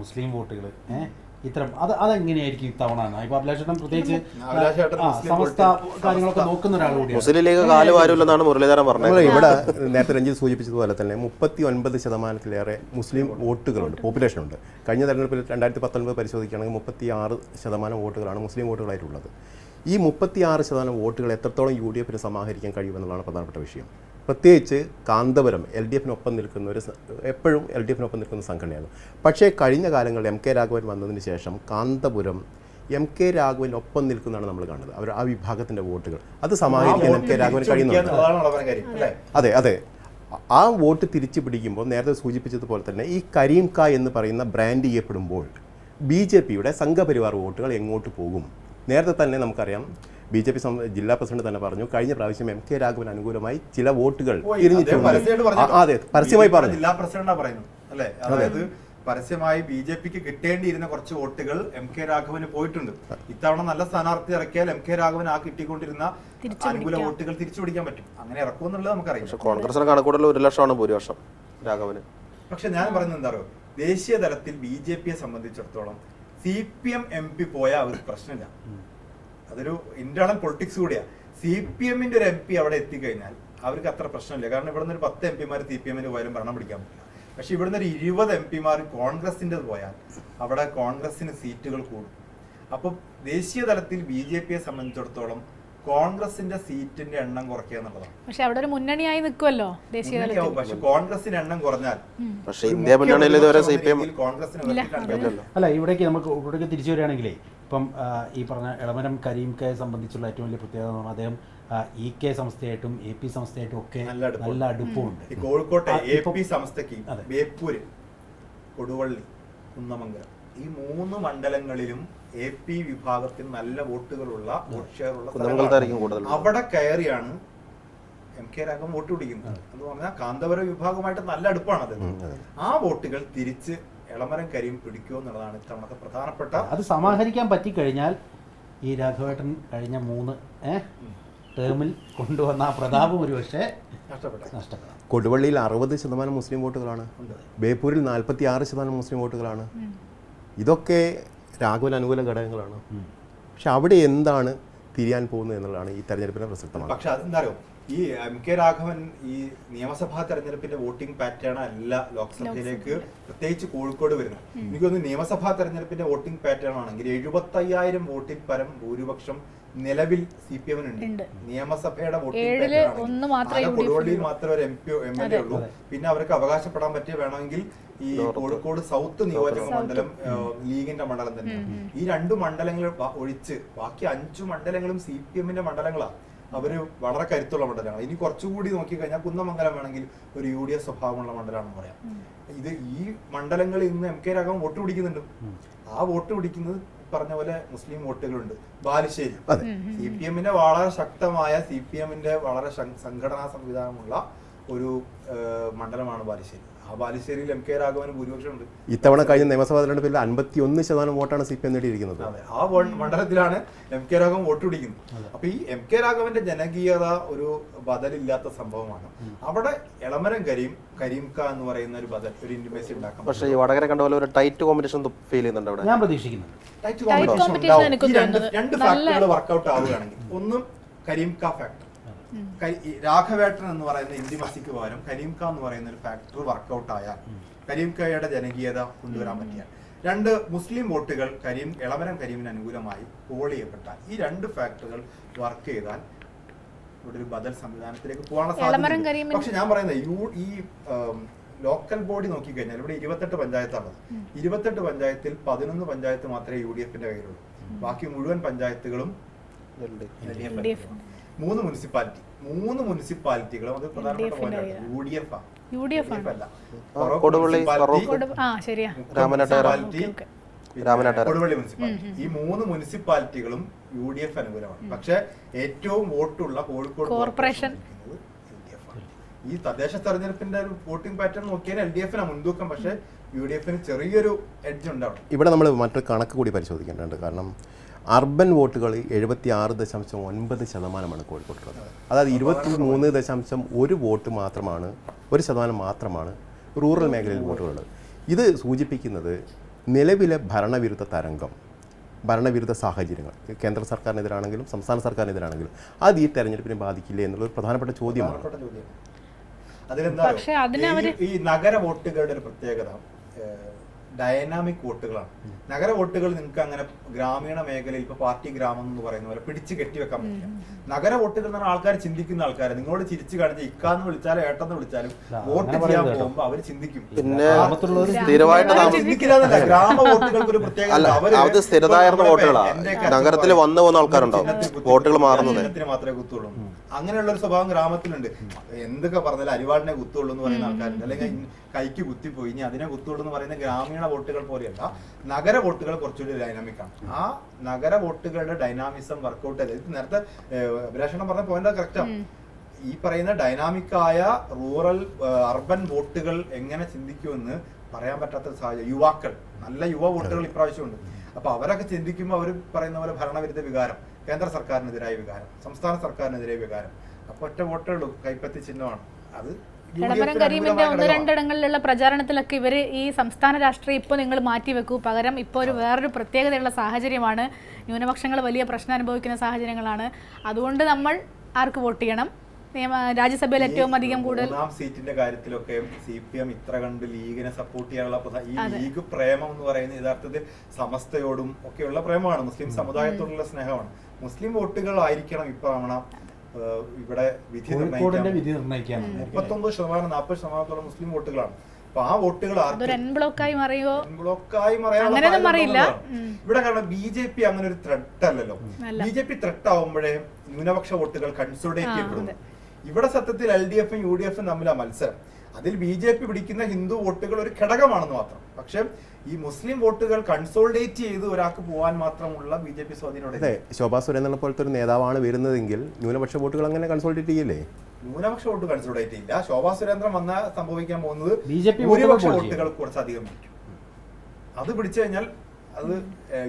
മുസ്ലിം വോട്ടുകൾ ഇത്തരം അത് അതെങ്ങനെയായിരിക്കും ഇത്തവണ? ഇപ്പൊ അഭിലാഷേട്ടൻ പ്രത്യേകിച്ച് സമസ്ത കാര്യങ്ങളൊക്കെ നോക്കുന്ന ഒരാൾ കൂടിയാണ്. മുസ്ലിം ലീഗ് കാൽ മുരളീധരൻ പറഞ്ഞത്. ഇവിടെ നേരത്തെ രഞ്ജിത് സൂചിപ്പിച്ചതുപോലെ തന്നെ മുപ്പത്തി ഒൻപത് ശതമാനത്തിലേറെ മുസ്ലിം വോട്ടുകളുണ്ട് പോപ്പുലേഷൻ ഉണ്ട് കഴിഞ്ഞ തെരഞ്ഞെടുപ്പിൽ രണ്ടായിരത്തി പത്തൊൻപത് പരിശോധിക്കുകയാണെങ്കിൽ മുപ്പത്തി ആറ് ശതമാനം വോട്ടുകളാണ് മുസ്ലിം വോട്ടുകളായിട്ടുള്ളത്. ഈ മുപ്പത്തി ആറ് ശതമാനം വോട്ടുകൾ എത്രത്തോളം യു ഡി എഫിന് സമാഹരിക്കാൻ കഴിയുമെന്നുള്ളതാണ് പ്രധാനപ്പെട്ട വിഷയം. പ്രത്യേകിച്ച് കാന്തപുരം എൽ ഡി എഫിനൊപ്പം നിൽക്കുന്ന ഒരു എപ്പോഴും എൽ ഡി എഫിനൊപ്പം നിൽക്കുന്ന സംഘടനയാണ്. പക്ഷേ കഴിഞ്ഞ കാലങ്ങളിൽ എം കെ രാഘവൻ വന്നതിന് ശേഷം കാന്തപുരം എം കെ രാഘവനൊപ്പം നിൽക്കുന്നതാണ് നമ്മൾ കാണുന്നത്. അവർ ആ വിഭാഗത്തിന്റെ വോട്ടുകൾ. അത് സമാഹരിക്കാൻ എം കെ രാഘവൻ കഴിയുന്നുണ്ട്? അതെ അതെ. ആ വോട്ട് തിരിച്ചു പിടിക്കുമ്പോൾ നേരത്തെ സൂചിപ്പിച്ചതുപോലെ തന്നെ ഈ കരീം ക എന്ന് പറയുന്ന ബ്രാൻഡ് ചെയ്യപ്പെടുമ്പോൾ ബി ജെ പിയുടെ സംഘപരിവാർ വോട്ടുകൾ എങ്ങോട്ട് പോകും? നേരത്തെ തന്നെ നമുക്കറിയാം ബി ജെ പി ജില്ലാ പ്രസിഡന്റ് തന്നെ പറഞ്ഞു കഴിഞ്ഞ പ്രാവശ്യം എം കെ രാഘവൻ അനുകൂലമായി ചില വോട്ടുകൾ തിരിഞ്ഞിട്ടുണ്ട്. അതെ പരസ്യമായി പറഞ്ഞു. ജില്ലാ പ്രസിഡന്റാ പറയുന്നു അല്ലെ? അതായത് പരസ്യമായി ബി ജെ പിക്ക് കിട്ടേണ്ടിയിരുന്ന കുറച്ച് വോട്ടുകൾ എം കെ രാഘവന് പോയിട്ടുണ്ട്. ഇത്തവണ നല്ല സ്ഥാനാർത്ഥി ഇറക്കിയാൽ എം കെ രാഘവൻ ആ കിട്ടിക്കൊണ്ടിരുന്ന അനുകൂല വോട്ടുകൾ തിരിച്ചു പിടിക്കാൻ പറ്റും. അങ്ങനെ ഇറക്കുമെന്നുള്ളത് നമുക്കറിയാം. പക്ഷെ കോൺഗ്രസിന് കണക്കൂടൽ ഒരു ലക്ഷമാണ് ഭൂരിപക്ഷം രാഘവന്. പക്ഷെ ഞാൻ പറയുന്നത് എന്താ പറയുക ദേശീയ തലത്തിൽ ബി ജെ പിയെ സംബന്ധിച്ചിടത്തോളം C P M M P പോയാൽ അവർക്ക് പ്രശ്നമില്ല. അതൊരു ഇന്റേണൽ പൊളിറ്റിക്സ് കൂടിയാണ് സി പി എമ്മിന്റെ ഒരു എം പി അവിടെ എത്തിക്കഴിഞ്ഞാൽ അവർക്ക് അത്ര പ്രശ്നമില്ല. കാരണം ഇവിടുന്ന് ഒരു പത്ത് എം പിമാർ സി പി എമ്മിന് പോയാലും ഭരണം പിടിക്കാൻ പറ്റില്ല. പക്ഷെ ഇവിടുന്ന് ഒരു ഇരുപത് എം പിമാർ കോൺഗ്രസിന്റെ പോയാൽ അവിടെ കോൺഗ്രസിന് സീറ്റുകൾ കൂടും. അപ്പോൾ ദേശീയ തലത്തിൽ ബി ജെ പിയെ സംബന്ധിച്ചിടത്തോളം കോൺഗ്രസിന്റെ സീറ്റിന്റെ എണ്ണം കുറയ്ക്കുക എന്നുള്ളതാണ്. പക്ഷെ അവിടെ ഒരു മുന്നണിയായി നിൽക്കുമല്ലോ ദേശീയ. തലത്തിൽ. പക്ഷെ കോൺഗ്രസിന്റെ എണ്ണം കുറഞ്ഞാൽ പക്ഷേ ഇന്ത്യ മുന്നണിയിൽ ഇതുവരെ സി പി എം കോൺഗ്രസിന് അല്ല ഇവിടേക്ക് നമുക്ക് ഇവിടേക്ക് തിരിച്ചു വരികയാണെങ്കിലേ ഇപ്പം ഈ പറഞ്ഞ ഇളമരം കരീം കെ സംബന്ധിച്ചുള്ള ഏറ്റവും വലിയ പ്രത്യേകത എന്ന് പറഞ്ഞാൽ അദ്ദേഹം ഇ കെ സംസ്ഥയായിട്ടും എ പി സംസ്ഥയായിട്ടും ഒക്കെ നല്ല അടുപ്പമുണ്ട്. കോഴിക്കോട്ടെ എ പി സംസ്ഥയ്ക്ക് ബേപ്പൂര് കൊടുവള്ളി കുന്നമംഗലം ഈ മൂന്ന് മണ്ഡലങ്ങളിലും എ പി വിഭാഗത്തിൽ നല്ല വോട്ടുകളുള്ള വോട്ട് ഷെയർ ഉള്ള കൂടുതൽ. അവിടെ കയറിയാണ് എം കെ രാഘവൻ വോട്ട് പിടിക്കുന്നത്. എന്ന് പറഞ്ഞാൽ കാന്തപുരം വിഭാഗമായിട്ട് നല്ല അടുപ്പാണ് അത്. ആ വോട്ടുകൾ തിരിച്ച് എളമരം കരിയും പിടിക്കുമോ എന്നുള്ളതാണ് ഇത്തവണത്തെ പ്രധാനപ്പെട്ട അത് സമാഹരിക്കാൻ പറ്റിക്കഴിഞ്ഞാൽ ഈ രാഘവേട്ടൻ കഴിഞ്ഞ മൂന്ന് ഏഹ് ടേമിൽ കൊണ്ടുവന്ന ആ പ്രതാപം ഒരു പക്ഷേ നഷ്ടപ്പെടാം. കൊടുവള്ളിയിൽ അറുപത് ശതമാനം മുസ്ലിം വോട്ടുകളാണ്. ബേപ്പൂരിൽ നാൽപ്പത്തി ആറ് ശതമാനം മുസ്ലിം വോട്ടുകളാണ്. ഇതൊക്കെ രാഘവൻ അനുകൂല ഘടകങ്ങളാണ്. പക്ഷെ അവിടെ എന്താണ് തിരിയാൻ പോകുന്നത് എന്നുള്ളതാണ് ഈ തെരഞ്ഞെടുപ്പിനെ പ്രസക്തമാണ് പക്ഷെ അതെന്താ അറിയോ? ഈ എം കെ രാഘവൻ ഈ നിയമസഭാ തെരഞ്ഞെടുപ്പിന്റെ വോട്ടിംഗ് പാറ്റേൺ അല്ല ലോക്സഭയിലേക്ക് പ്രത്യേകിച്ച് കോഴിക്കോട് വരുന്നത്. എനിക്ക് തോന്നുന്നു നിയമസഭാ തെരഞ്ഞെടുപ്പിന്റെ വോട്ടിംഗ് പാറ്റേൺ ആണെങ്കിൽ എഴുപത്തി അയ്യായിരം വോട്ടിൽ പരം ഭൂരിപക്ഷം നിലവിൽ സി പി എമ്മിനുണ്ട്. ഉണ്ട്. നിയമസഭയുടെ വോട്ടിംഗ് കൊടുവള്ളിയിൽ മാത്രമേ ഒരു M P M L A ഉള്ളൂ. പിന്നെ അവർക്ക് അവകാശപ്പെടാൻ പറ്റിയ വേണമെങ്കിൽ ഈ കോഴിക്കോട് സൗത്ത് നിയോജക മണ്ഡലം ലീഗിന്റെ മണ്ഡലം തന്നെ. ഈ രണ്ട് മണ്ഡലങ്ങൾ ഒഴിച്ച് ബാക്കി അഞ്ചു മണ്ഡലങ്ങളും സി പി എമ്മിന്റെ മണ്ഡലങ്ങളാണ് അവർ വളരെ കരുത്തുള്ള മണ്ഡലമാണ് ഇനി കുറച്ചുകൂടി നോക്കിക്കഴിഞ്ഞാൽ കുന്നമംഗലം വേണമെങ്കിൽ ഒരു യു ഡി എഫ് സ്വഭാവമുള്ള മണ്ഡലമാണെന്ന് പറയാം. ഇത് ഈ മണ്ഡലങ്ങളിൽ ഇന്ന് എം കെ രാഘവൻ വോട്ട് പിടിക്കുന്നുണ്ട്. ആ വോട്ട് പിടിക്കുന്നത് പറഞ്ഞ പോലെ മുസ്ലിം വോട്ടുകളുണ്ട്. ബാലുശ്ശേരി. അതെ. സി പി എമ്മിന്റെ വളരെ ശക്തമായ സി പി എമ്മിന്റെ വളരെ സംഘടനാ സംവിധാനമുള്ള ഒരു മണ്ഡലമാണ് ബാലുശ്ശേരി. ആ ബാലുശ്ശേരിയിൽ എം കെ രാഘവന് ഭൂരിപക്ഷം ഉണ്ട് ഇത്തവണ കഴിഞ്ഞ നിയമസഭാ തെരഞ്ഞെടുപ്പിൽ അൻപത്തി ഒന്ന് ശതമാനം വോട്ടാണ് സി പി എം നേടിയിരിക്കുന്നത്. അതെ ആ മണ്ഡലത്തിലാണ് എം കെ രാഘവൻ വോട്ട് പിടിക്കുന്നത്. അപ്പൊ ഈ എം കെ രാഘവന്റെ ജനകീയത ഒരു ബദലില്ലാത്ത സംഭവമാണ്. അവിടെ എളമരം കരീം കരീം ക എന്ന് പറയുന്ന ഒരു ബദൽ ഒരു ഇന്റിമേസി ഉണ്ടാക്കാം പക്ഷേ ഈ വടകര കണ്ട പോലെ ഒരു ടൈറ്റ് കോമ്പറ്റീഷൻ ഫീൽ ചെയ്യുന്നുണ്ട് അവിടെ. ഞാൻ പ്രതീക്ഷിക്കുന്നുണ്ട്. Tight competition competition. competition ഉണ്ടാവും. രണ്ട് ഫാക്ടറുകൾ വർക്കൗട്ട് ആവുകയാണെങ്കിൽ ഒന്നും കരീം കാ ഫാക്ടർ രാഘവേട്ടൻ എന്ന് പറയുന്ന ഇന്റിമസിക്ക് പകരം കരീം കാ എന്ന് പറയുന്ന ഒരു ഫാക്ടർ വർക്കൗട്ട് ആയാൽ കരീം കയുടെ ജനകീയത കൊണ്ടുവരാൻ പറ്റിയാൽ. രണ്ട് മുസ്ലിം വോട്ടുകൾ കരീം ഇളമരം കരീമിന് അനുകൂലമായി പോൾ ചെയ്യപ്പെട്ടാൽ ഈ രണ്ട് ഫാക്ടറുകൾ വർക്ക് ചെയ്താൽ ഇവിടെ ഒരു ബദൽ സംവിധാനത്തിലേക്ക് പോകാനുള്ള സാധ്യത കരീമിന് പക്ഷെ ഞാൻ പറയുന്നത് യു ഈ ലോക്കൽ ബോഡി നോക്കിക്കഴിഞ്ഞാൽ ഇവിടെ ഇരുപത്തെട്ട് പഞ്ചായത്താണുള്ളത് ഇരുപത്തെട്ട് പഞ്ചായത്തിൽ പതിനൊന്ന് പഞ്ചായത്ത് മാത്രമേ യു ഡി എഫിന്റെ കയ്യിലുള്ളൂ ബാക്കി മുഴുവൻ പഞ്ചായത്തുകളും. മൂന്ന് മുനിസിപ്പാലിറ്റി. മൂന്ന് മുനിസിപ്പാലിറ്റികളും അത് പ്രധാനപ്പെട്ട U D F U D അല്ല. കൊടുവള്ളി. മുനിസിപ്പാലിറ്റി. കൊടുവള്ളി മുനിസിപ്പാലിറ്റി. ഈ മൂന്ന് മുനിസിപ്പാലിറ്റികളും യു ഡി എഫ് അനുകൂലമാണ്. പക്ഷെ ഏറ്റവും വോട്ടുള്ള കോഴിക്കോട് കോർപ്പറേഷൻ. ഈ തദ്ദേശ തെരഞ്ഞെടുപ്പിന്റെ ഒരു വോട്ടിംഗ് പാറ്റേൺ നോക്കിയാൽ എൽ ഡി എഫിനാണ് മുൻതൂക്കം. പക്ഷെ യു ഡി എഫിന് ചെറിയൊരു എഡ്ജ് ഉണ്ടാവും അവിടെ. ഇവിടെ നമ്മൾ മറ്റൊരു കണക്ക് കൂടി പരിശോധിക്കേണ്ടതുണ്ട്. കാരണം അർബൻ വോട്ടുകൾ എഴുപത്തി ആറ് ദശാംശം ഒൻപത് ശതമാനമാണ് കോഴിക്കോട്ടുള്ളത്. അതായത് ഇരുപത്തി മൂന്ന് ദശാംശം ഒരു വോട്ട് മാത്രമാണ് ഒരു ശതമാനം മാത്രമാണ് റൂറൽ മേഖലയിൽ വോട്ടുകളുള്ളത്. ഇത് സൂചിപ്പിക്കുന്നത് നിലവിലെ ഭരണവിരുദ്ധ തരംഗം ഭരണവിരുദ്ധ സാഹചര്യങ്ങൾ കേന്ദ്ര സർക്കാരിനെതിരാണെങ്കിലും സംസ്ഥാന സർക്കാരിനെതിരാണെങ്കിലും അത് ഈ തെരഞ്ഞെടുപ്പിനെ ബാധിക്കില്ലേ എന്നുള്ളൊരു പ്രധാനപ്പെട്ട ചോദ്യമാണ്. പ്രധാനപ്പെട്ട ചോദ്യമാണ് അതിലെന്താ പക്ഷേ ഈ നഗര വോട്ടുകളുടെ ഒരു പ്രത്യേകത ഡയനാമിക് വോട്ടുകളാണ്. നഗര വോട്ടുകൾ നിങ്ങൾക്ക് അങ്ങനെ ഗ്രാമീണ മേഖലയിൽ ഇപ്പൊ പാർട്ടി ഗ്രാമം എന്ന് പറയുന്ന പോലെ പിടിച്ച് കെട്ടിവെക്കാൻ പറ്റില്ല. നഗര വോട്ടുകൾ എന്ന് പറഞ്ഞാൽ ആൾക്കാർ ചിന്തിക്കുന്ന ആൾക്കാർ നിങ്ങളോട് ചിരിച്ചു കാണിച്ച ഇക്കാന്ന് വിളിച്ചാലും ഏട്ടെന്ന് വിളിച്ചാലും വോട്ട് ചെയ്യാൻ പോകുമ്പോ പോകുമ്പോൾ അവർ ചിന്തിക്കും. പിന്നെ ചിന്തിക്കില്ല ഗ്രാമ വോട്ടുകൾക്ക് ഒരു പ്രത്യേകത അല്ല ഉണ്ട്. അവർ അത് സ്ഥിരതായിരുന്ന ഇപ്പൊ വോട്ടുകളാ. എന്റെയൊക്കെ അച്ഛൻ നഗരത്തിൽ വന്നു പോകുന്ന ആൾക്കാരുണ്ടാവും വോട്ടുകൾ. മാറുന്നത്? മാത്രമേ കുത്തുള്ളൂ. അങ്ങനെയുള്ള ഒരു സ്വഭാവം ഗ്രാമത്തിലുണ്ട്. എന്തൊക്കെ പറഞ്ഞാലും അരിവാടിനെ കുത്തുള്ളൂ എന്ന് പറയുന്ന ആൾക്കാരുണ്ട്. അല്ലെങ്കിൽ കൈക്ക് കുത്തിപ്പോയി. ഇനി അതിനെ കുത്തുള്ളൂ എന്ന് പറയുന്ന ഗ്രാമീണ വോട്ടുകൾ പോലെയല്ല. നഗര വോട്ടുകൾ കുറച്ചുകൂടി ഡൈനാമിക് ആണ്. ആ നഗര വോട്ടുകളുടെ ഡൈനാമിസം വർക്കൗട്ട് ചെയ്ത് ഇത് നേരത്തെ അഭിലാഷണം പറഞ്ഞ പോയിന്റ് കറക്റ്റാണ് ഈ പറയുന്ന ഡൈനാമിക് ആയ റൂറൽ അർബൻ വോട്ടുകൾ എങ്ങനെ ചിന്തിക്കുമെന്ന് പറയാൻ പറ്റാത്ത സാഹചര്യം. യുവാക്കൾ. നല്ല യുവ വോട്ടുകൾ ഇപ്രാവശ്യമുണ്ട്. അപ്പൊ അവരൊക്കെ ചിന്തിക്കുമ്പോൾ അവർ പറയുന്ന പോലെ ഭരണവിരുദ്ധ വികാരം കേന്ദ്ര സർക്കാരിനെതിരായ വികാരം സംസ്ഥാന സർക്കാരിനെതിരായ വികാരം. അപ്പൊ ഒറ്റ വോട്ടേ ഉള്ളൂ കൈപ്പത്തി ചിഹ്നമാണ്. അത് എഫിന് കരീമിന്റെ ഒന്ന്. രണ്ടിടങ്ങളിലുള്ള പ്രചാരണത്തിലൊക്കെ ഇവർ ഈ സംസ്ഥാന രാഷ്ട്രീയം ഇപ്പോൾ നിങ്ങൾ മാറ്റിവെക്കൂ. പകരം ഇപ്പോൾ ഒരു വേറൊരു പ്രത്യേകതയുള്ള സാഹചര്യമാണ് ന്യൂനപക്ഷങ്ങൾ വലിയ പ്രശ്നം അനുഭവിക്കുന്ന സാഹചര്യങ്ങളാണ്. അതുകൊണ്ട് നമ്മൾ ആർക്ക് വോട്ട് ചെയ്യണം? നിയമ രാജ്യസഭയിൽ ഏറ്റവും അധികം കൂടുതൽ സീറ്റിന്റെ കാര്യത്തിലൊക്കെ സി പി എം ഇത്ര കണ്ട് ലീഗിനെ സപ്പോർട്ട് ചെയ്യാനുള്ള ഈ ലീഗ് പ്രേമം എന്ന് പറയുന്നത് യഥാർത്ഥത്തിൽ സമസ്തയോടും ഒക്കെയുള്ള പ്രേമമാണ്. മുസ്ലിം സമുദായത്തോടുള്ള സ്നേഹമാണ്. മുസ്ലിം വോട്ടുകൾ ആയിരിക്കണം ഇത്തവണ ഇവിടെ വിധി നിർണയിക്കാൻ മുപ്പത്തൊമ്പത് ശതമാനം നാൽപ്പത് ശതമാനത്തോളം മുസ്ലിം വോട്ടുകളാണ്. അപ്പൊ ആ വോട്ടുകൾ ബ്ലോക്കായി മറിയോ ബ്ലോക്കായി അറിയില്ല. ഇവിടെ കാരണം ബി ജെ പി അങ്ങനെ ഒരു ത്രെട്ട് അല്ലല്ലോ ബി ജെ പി ത്രെട്ട് ആവുമ്പോഴേ ന്യൂനപക്ഷ വോട്ടുകൾ കൺസോളിഡേറ്റ് ചെയ്യപ്പെടുന്നു ഇവിടെ സത്യത്തിൽ എൽ ഡി എഫും യു ഡി എഫും തമ്മിലാ മത്സരം. അതിൽ ബി ജെ പി പിടിക്കുന്ന ഹിന്ദു വോട്ടുകൾ ഒരു ഘടകമാണെന്ന് മാത്രം. പക്ഷെ ഈ മുസ്ലിം വോട്ടുകൾ കൺസോൾഡേറ്റ് ചെയ്ത് ഒരാൾക്ക് പോകാൻ മാത്രമുള്ള ബി ജെ പി സ്വാധീനം അതെ ശോഭാ സുരേന്ദ്രനെ പോലത്തെ ഒരു നേതാവാണ് വരുന്നതെങ്കിൽ ന്യൂനപക്ഷ വോട്ടുകൾ അങ്ങനെ കൺസോൾഡേറ്റ് ചെയ്യില്ലേ? ന്യൂനപക്ഷ വോട്ട് കൺസോൾഡേറ്റ് ചെയ്യില്ല. ശോഭാ സുരേന്ദ്രൻ വന്ന സംഭവിക്കാൻ പോകുന്നത് ഭൂരിപക്ഷ വോട്ടുകൾ കുറച്ചധികം പിടിക്കും അത് പിടിച്ചു കഴിഞ്ഞാൽ അത്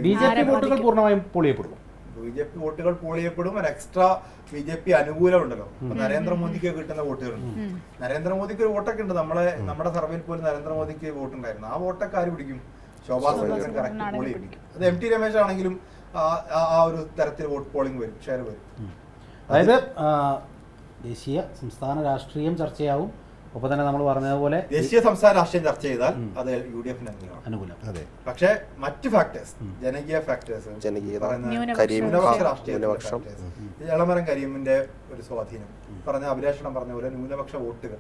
ബി ജെ പി വോട്ടുകൾ? പൂർണമായും പൊളിയപ്പെടും ബി ജെ പി വോട്ടുകൾ പോൾ ചെയ്യപ്പെടും. ഒരു എക്സ്ട്രാ ബി ജെ പി അനുകൂലമുണ്ടല്ലോ. അപ്പൊ നരേന്ദ്രമോദിക്ക് കിട്ടുന്ന വോട്ടുകളുണ്ട് നരേന്ദ്രമോദിക്ക് ഒരു വോട്ടൊക്കെ ഉണ്ട്. നമ്മളെ നമ്മുടെ സർവേയിൽ പോലും നരേന്ദ്രമോദിക്ക് വോട്ടുണ്ടായിരുന്നു. ആ വോട്ടൊക്കെ ആര് പിടിക്കും? ശോഭാ സുരേന്ദ്രൻ കറക്റ്റ് പോൾ ചെയ്യും. അത് എം ടി രമേശ് ആണെങ്കിലും ആ ഒരു തരത്തിൽ വോട്ട് പോളിംഗ് വരും. ഷെയർ വരും. അതായത് ദേശീയ സംസ്ഥാന രാഷ്ട്രീയം ചർച്ചയാവും. ഒപ്പം തന്നെ നമ്മൾ പറഞ്ഞതുപോലെ ദേശീയ സംസ്ഥാന രാഷ്ട്രീയം ചർച്ച ചെയ്താൽ അത് യു ഡി എഫിന് അനുകൂലം. അതെ. പക്ഷേ മറ്റ് ഫാക്ടേഴ്സ് ജനകീയ ഫാക്ടേഴ്സ് ഇളമരം. കരീമിന്റെ ഒരു സ്വാധീനം. പറഞ്ഞ അഭിലാഷണം പറഞ്ഞ പോലെ ന്യൂനപക്ഷ വോട്ടുകൾ.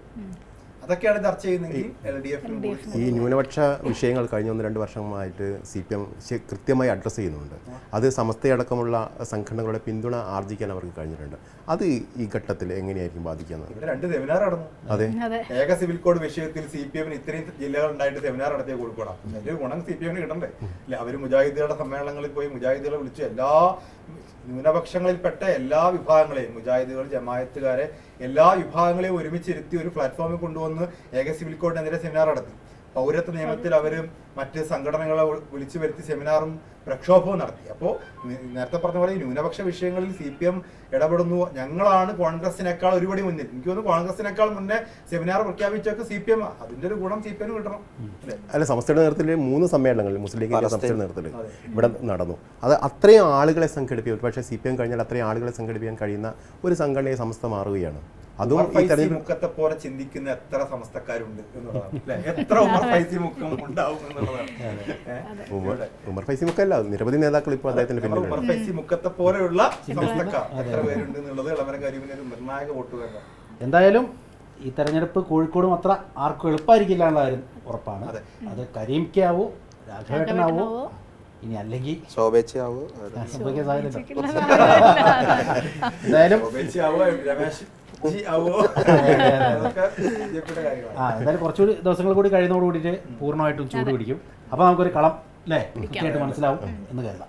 അതൊക്കെയാണ് ചർച്ച ചെയ്യുന്നത് ഈ ന്യൂനപക്ഷ വിഷയങ്ങൾ കഴിഞ്ഞ ഒന്ന് രണ്ട് വർഷമായിട്ട് സി പി എം കൃത്യമായി അഡ്രസ്സ് ചെയ്യുന്നുണ്ട്. അത് സമസ്തയടക്കമുള്ള സംഘടനകളുടെ പിന്തുണ ആർജിക്കാൻ അവർക്ക് കഴിഞ്ഞിട്ടുണ്ട്. അത് ഈ ഘട്ടത്തിൽ എങ്ങനെയായിരിക്കും ബാധിക്കുന്നത്? ഇവിടെ രണ്ട് സെമിനാർ നടന്നു. അതെ. ഏക സിവിൽ കോഡ് വിഷയത്തിൽ സി പി എമ്മിന് ഇത്രയും ജില്ലകൾ ഉണ്ടായിട്ട് സെമിനാർ നടത്തിയ കോഴിക്കോടാണ് അതിന്റെ ഗുണം സി പി എമ്മിന് കിട്ടണ്ടേ? ഇല്ല അവർ മുജാഹിദുകളുടെ സമ്മേളനങ്ങളിൽ പോയി മുജാഹിദുകളെ വിളിച്ചു. എല്ലാ ന്യൂനപക്ഷങ്ങളിൽപ്പെട്ട എല്ലാ വിഭാഗങ്ങളെയും മുജാഹിദുകൾ ജമായത്തുകാരെ എല്ലാ വിഭാഗങ്ങളെയും ഒരുമിച്ചിരുത്തി ഒരു പ്ലാറ്റ്ഫോമിൽ കൊണ്ടുവന്ന് ഏക സിവിൽ കോഡിനെതിരെ സെമിനാർ നടത്തി. പൗരത്വ നിയമത്തിൽ അവർ മറ്റ് സംഘടനകളെ വിളിച്ചു വരുത്തി സെമിനാറും പ്രക്ഷോഭവും നടത്തി. അപ്പോൾ നേരത്തെ പറഞ്ഞ പോലെ ന്യൂനപക്ഷ വിഷയങ്ങളിൽ സി പി എം ഇടപെടുന്നു. ഞങ്ങളാണ് കോൺഗ്രസിനേക്കാൾ ഒരുപടി മുന്നിൽ. എനിക്ക് തോന്നുന്നു കോൺഗ്രസിനേക്കാൾ മുന്നേ സെമിനാർ പ്രഖ്യാപിച്ചൊക്കെ സി പി എം അതിന്റെ ഒരു ഗുണം സി പി എം കിട്ടണം. അല്ല? സംസ്ഥയുടെ നേതൃത്വത്തിൽ മൂന്ന് സമ്മേളനങ്ങളിൽ മുസ്ലിം ലീഗിന്റെ സംസ്ഥയുടെ നേതൃത്വത്തിൽ ഇവിടെ നടന്നു. അത് അത്രയും ആളുകളെ സംഘടിപ്പിക്കും പക്ഷേ സി പി എം കഴിഞ്ഞാൽ അത്രയും ആളുകളെ സംഘടിപ്പിക്കാൻ കഴിയുന്ന ഒരു സംഘടനയെ സംസ്ഥ മാറുകയാണ്. അതും ഈ തെരഞ്ഞെടുപ്പ് ചിന്തിക്കുന്ന എത്ര എന്നുള്ളതാണ്. അല്ലേ? എത്ര ഉമർ ഫൈസി മുഖം ഉണ്ടാവും? ഉമർ ഉമർ ഫൈസി മുക്കല്ല നിരവധി നേതാക്കൾ ഇപ്പോൾ അദ്ദേഹത്തിന്റെ പിന്നിൽ ഉമർ ഫൈസി മുക്കത്തെ പോലെയുള്ള സമസ്തക്കാർ എത്ര പേരുണ്ട് എന്നുള്ളത് ഇളവര കരിമിന് ഒരു നിർണായക വോട്ടുകാരാണ് എന്തായാലും ഈ തെരഞ്ഞെടുപ്പ് കോഴിക്കോട് അത്ര ആർക്കും എളുപ്പമായിരിക്കില്ല എന്നുള്ള കാര്യം ഉറപ്പാണ്. അതെ. കരീംക്കാവോ രാഘവേട്ടനാവോ രാഘവേട്ടനാവോ? ഇനി അല്ലെങ്കിൽ ശോഭേച്ചയാവും. എന്തായാലും *laughs* ആ എന്തായാലും കുറച്ചുകൂടി ദിവസങ്ങൾ കൂടി കഴിയുന്നതോട് കൂടിയിട്ട് പൂർണമായിട്ടും ചൂട് പിടിക്കും. അപ്പോൾ നമുക്കൊരു കളം അല്ലേ കൃത്യമായിട്ട് മനസ്സിലാവും എന്ന് കരുതാം.